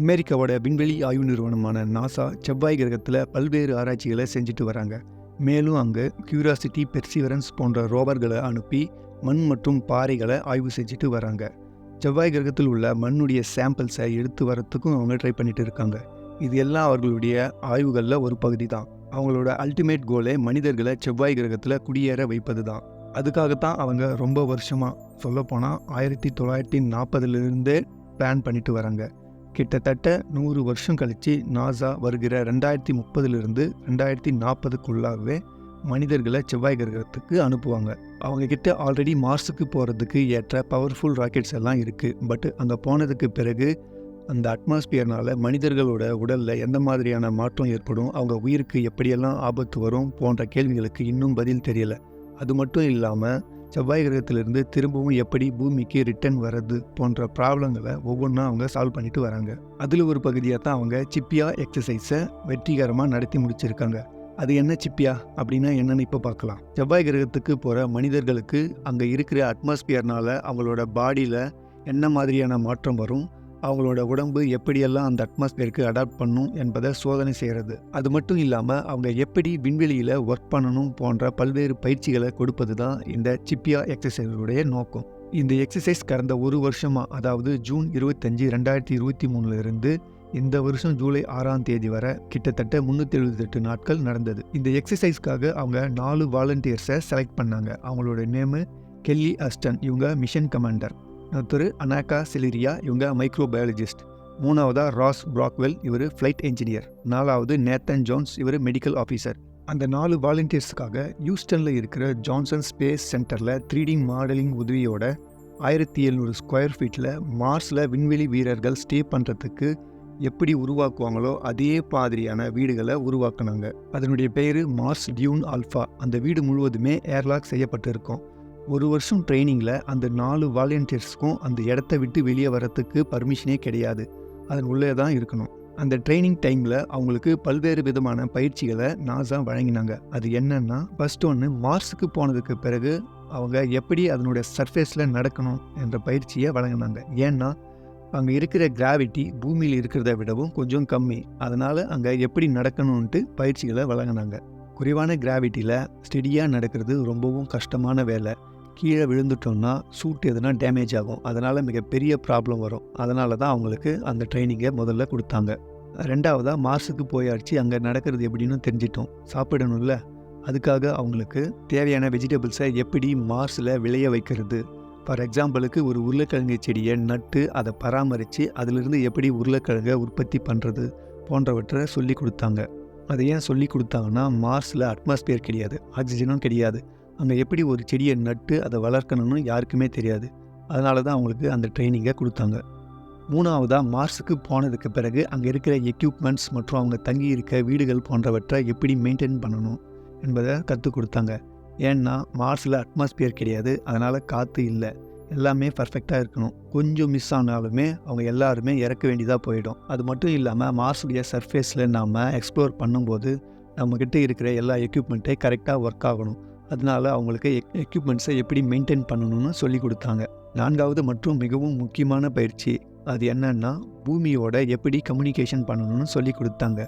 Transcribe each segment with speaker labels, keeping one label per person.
Speaker 1: அமெரிக்காவோட விண்வெளி ஆய்வு நிறுவனமான நாசா செவ்வாய் கிரகத்தில் பல்வேறு ஆராய்ச்சிகளை செஞ்சுட்டு வராங்க. மேலும் அங்கே கியூரியாசிட்டி பெர்சிவரன்ஸ் போன்ற ரோவர்களை அனுப்பி மண் மற்றும் பாறைகளை ஆய்வு செஞ்சுட்டு வராங்க. செவ்வாய் கிரகத்தில் உள்ள மண்ணுடைய சாம்பிள்ஸை எடுத்து வரத்துக்கும் அவங்க ட்ரை பண்ணிட்டு இருக்காங்க. இது எல்லாம் அவர்களுடைய ஆய்வுகளில் ஒரு பகுதி தான் அவங்களோட அல்டிமேட் கோலே மனிதர்களை செவ்வாய் கிரகத்தில் குடியேற வைப்பது தான் அதுக்காகத்தான் அவங்க ரொம்ப வருஷமாக சொல்லப்போனால் ஆயிரத்தி தொள்ளாயிரத்தி நாற்பதுலேருந்தே பிளான் பண்ணிட்டு வராங்க. கிட்டத்தட்ட நூறு வருஷம் கழித்து நாசா வருகிற ரெண்டாயிரத்தி முப்பதுலேருந்து ரெண்டாயிரத்தி நாற்பதுக்குள்ளாகவே மனிதர்களை செவ்வாய் கிரகத்துக்கு அனுப்புவாங்க. அவங்க கிட்ட ஆல்ரெடி மார்ஸுக்கு போகிறதுக்கு ஏற்ற பவர்ஃபுல் ராக்கெட்ஸ் எல்லாம் இருக்குது பட் அங்கே போனதுக்கு பிறகு அந்த அட்மாஸ்பியர்னால் மனிதர்களோட உடலில் எந்த மாதிரியான மாற்றம் ஏற்படும்? அவங்க உயிருக்கு எப்படியெல்லாம் ஆபத்து வரும்? போன்ற கேள்விகளுக்கு இன்னும் பதில் தெரியலை. அது மட்டும் இல்லாமல் செவ்வாய் கிரகத்திலிருந்து திரும்பவும் எப்படி பூமிக்கு ரிட்டர்ன் வர்றது போன்ற ப்ராப்ளங்களை ஒவ்வொன்றா அவங்க சால்வ் பண்ணிட்டு வராங்க. அதில் ஒரு பகுதியாக தான் அவங்க சிப்பியா எக்ஸசைஸை வெற்றிகரமாக நடத்தி முடிச்சிருக்காங்க. அது என்ன சிப்பியா? அப்படின்னா என்னன்னு இப்போ பார்க்கலாம். செவ்வாய் கிரகத்துக்கு போகிற மனிதர்களுக்கு அங்கே இருக்கிற அட்மாஸ்பியர்னால அவங்களோட பாடியில் என்ன மாதிரியான மாற்றம் வரும்? அவங்களோட உடம்பு எப்படியெல்லாம் அந்த அட்மாஸ்பியருக்கு அடாப்ட் பண்ணும் என்பதை சோதனை செய்கிறது அது மட்டும் இல்லாமல் அவங்க எப்படி விண்வெளியில் ஒர்க் பண்ணணும் போன்ற பல்வேறு பயிற்சிகளை கொடுப்பது தான் இந்த சிப்பியா எக்ஸசைஸுடைய நோக்கம். இந்த எக்ஸசைஸ் கடந்த ஒரு வருஷமாக அதாவது ஜூன் இருபத்தஞ்சி ரெண்டாயிரத்தி இருபத்தி மூணுலேருந்து இந்த வருஷம் ஜூலை ஆறாம் தேதி வரை கிட்டத்தட்ட முந்நூற்றி எழுபத்தெட்டு நாட்கள் நடந்தது. இந்த எக்ஸசைஸ்க்காக அவங்க நாலு வாலண்டியர்ஸை செலக்ட் பண்ணாங்க. அவங்களோட நேமு கெல்லி அஸ்டன் இவங்க மிஷன் கமாண்டர் இன்னொருத்தர் அனாக்கா சிலிரியா இவங்க மைக்ரோபயாலஜிஸ்ட் மூணாவதா ராஸ் ப்ராக்வெல் இவர் ஃப்ளைட் என்ஜினியர் நாலாவது நேத்தன் ஜோன்ஸ் இவர் மெடிக்கல் ஆஃபீஸர் அந்த நாலு வாலண்டியர்ஸுக்காக ஹியூஸ்டனில் இருக்கிற Johnson space center three D modelling உதவியோட ஆயிரத்தி எழுநூறு ஸ்கொயர் ஃபீட்டில் மார்ஸில் விண்வெளி வீரர்கள் ஸ்டே பண்ணுறதுக்கு எப்படி உருவாக்குவாங்களோ அதே மாதிரியான வீடுகளை உருவாக்குனாங்க. அதனுடைய பேர் மார்ஸ் டியூன் ஆல்ஃபா. அந்த வீடு முழுவதுமே ஏர்லாக் செய்யப்பட்டிருக்கும். ஒரு வருஷம் ட்ரைனிங்கில் அந்த நாலு வாலண்டியர்ஸ்க்கும் அந்த இடத்த விட்டு வெளியே வரத்துக்கு பர்மிஷனே கிடையாது. அதன் உள்ளே தான் இருக்கணும். அந்த ட்ரைனிங் டைமில் அவங்களுக்கு பல்வேறு விதமான பயிற்சிகளை நாசா வழங்கினாங்க. அது என்னன்னா ஃபஸ்ட் ஒன்று மார்ஸுக்கு போனதுக்கு பிறகு அவங்க எப்படி அதனுடைய சர்ஃபேஸில் நடக்கணும் என்ற பயிற்சியை வழங்கினாங்க. ஏன்னா அங்கே இருக்கிற கிராவிட்டி பூமியில் இருக்கிறத விடவும் கொஞ்சம் கம்மி. அதனால் அங்கே எப்படி நடக்கணும்ன்ட்டு பயிற்சிகளை வழங்கினாங்க. குறைவான கிராவிட்டியில் ஸ்டெடியாக நடக்கிறது ரொம்பவும் கஷ்டமான வேலை. கீழே விழுந்துட்டோம்னா சூட் எதுனா டேமேஜ் ஆகும். அதனால் மிகப்பெரிய ப்ராப்ளம் வரும். அதனால தான் அவங்களுக்கு அந்த ட்ரைனிங்கை முதல்ல கொடுத்தாங்க. ரெண்டாவதாக மார்ஸுக்கு போயாச்சு. அங்கே நடக்கிறது எப்படின்னு தெரிஞ்சிட்டோம். சாப்பிடணும்ல. அதுக்காக அவங்களுக்கு தேவையான வெஜிடபிள்ஸை எப்படி மார்ஸில் விளைய வைக்கிறது? ஃபார் எக்ஸாம்பிளுக்கு ஒரு உருளைக்கிழங்கு செடியை நட்டு அதை பராமரித்து அதிலிருந்து எப்படி உருளைக்கிழங்கை உற்பத்தி பண்ணுறது போன்றவற்றை சொல்லி கொடுத்தாங்க. அதை ஏன் சொல்லி கொடுத்தாங்கன்னா மார்ஸில் அட்மாஸ்பியர் கிடையாது ஆக்சிஜனும் கிடையாது. அங்கே எப்படி ஒரு செடியை நட்டு அதை வளர்க்கணும்னு யாருக்குமே தெரியாது. அதனால தான் அவங்களுக்கு அந்த ட்ரைனிங்கை கொடுத்தாங்க. மூணாவதாக மார்ஸுக்கு போனதுக்கு பிறகு அங்கே இருக்கிற எக்யூப்மெண்ட்ஸ் மற்றும் அவங்க தங்கி இருக்க வீடுகள் போன்றவற்றை எப்படி மெயின்டைன் பண்ணணும் என்பதை கற்றுக் கொடுத்தாங்க. ஏன்னா மார்ஸில் அட்மாஸ்பியர் கிடையாது அதனால் காற்று இல்லை. எல்லாமே பர்ஃபெக்டாக இருக்கணும். கொஞ்சம் மிஸ் ஆனாலுமே அவங்க எல்லாருமே இறக்க வேண்டியதாக போயிடும். அது மட்டும் இல்லாமல் மார்ஸுடைய சர்ஃபேஸில் நாம் எக்ஸ்ப்ளோர் பண்ணும்போது நம்மக்கிட்ட இருக்கிற எல்லா எக்யூப்மெண்ட்டையும் கரெக்டாக ஒர்க் ஆகணும். அதனால அவங்களுக்கு e-, எக் எக்யூப்மெண்ட்ஸை எப்படி மெயின்டைன் பண்ணணும்னு சொல்லி கொடுத்தாங்க. நான்காவது மற்றும் மிகவும் முக்கியமான பயிற்சி அது என்னன்னா பூமியோட எப்படி கம்யூனிகேஷன் பண்ணணும்னு சொல்லி கொடுத்தாங்க.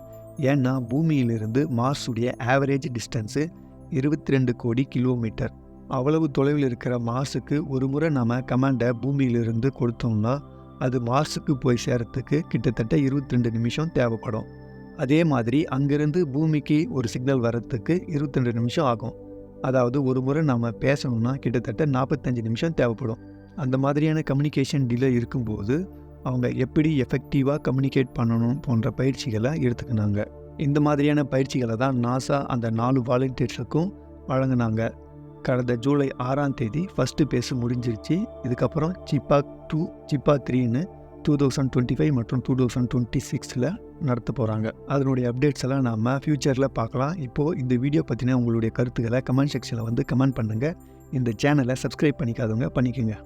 Speaker 1: ஏன்னா பூமியிலிருந்து மார்ஸுடைய ஆவரேஜ் டிஸ்டன்ஸு இருபத்தி ரெண்டு கோடி கிலோமீட்டர் அவ்வளவு தொலைவில் இருக்கிற மார்ஸுக்கு ஒரு முறை நம்ம கமாண்டை பூமியிலிருந்து கொடுத்தோம்னா அது மார்ஸுக்கு போய் சேரத்துக்கு கிட்டத்தட்ட இருபத்தி ரெண்டு நிமிஷம் தேவைப்படும். அதே மாதிரி அங்கேருந்து பூமிக்கு ஒரு சிக்னல் வர்றதுக்கு இருபத்தி ரெண்டு நிமிஷம் ஆகும். அதாவது ஒரு முறை நம்ம பேசணும்னா கிட்டத்தட்ட நாற்பத்தஞ்சு நிமிஷம் தேவைப்படும். அந்த மாதிரியான கம்யூனிகேஷன் டிலே இருக்கும்போது அவங்க எப்படி எஃபெக்டிவாக கம்யூனிகேட் பண்ணணும் போன்ற பயிற்சிகளை எடுத்துக்கினாங்க. இந்த மாதிரியான பயிற்சிகளை தான் நாசா அந்த நாலு வாலண்டியர்ஸுக்கும் வழங்கினாங்க. கடந்த ஜூலை ஆறாம் தேதி ஃபஸ்ட்டு பேஸு முடிஞ்சிருச்சு. இதுக்கப்புறம் சிப்பா டூ சிப்பா த்ரீன்னு டூ தௌசண்ட் டுவெண்ட்டி ஃபைவ் மற்றும் டூ தௌசண்ட் டுவெண்ட்டி சிக்ஸில் நடத்த போகிறாங்க அதனுடைய அப்டேட்ஸ் எல்லாம் நம்ம ஃப்யூச்சரில் பார்க்கலாம். இப்போது இந்த வீடியோ பற்றின உங்களுடைய கருத்துக்களை கமெண்ட் செக்ஷனில் வந்து கமெண்ட் பண்ணுங்கள் இந்த சேனலை சப்ஸ்கிரைப் பண்ணிக்காதவங்க பண்ணிக்கோங்க.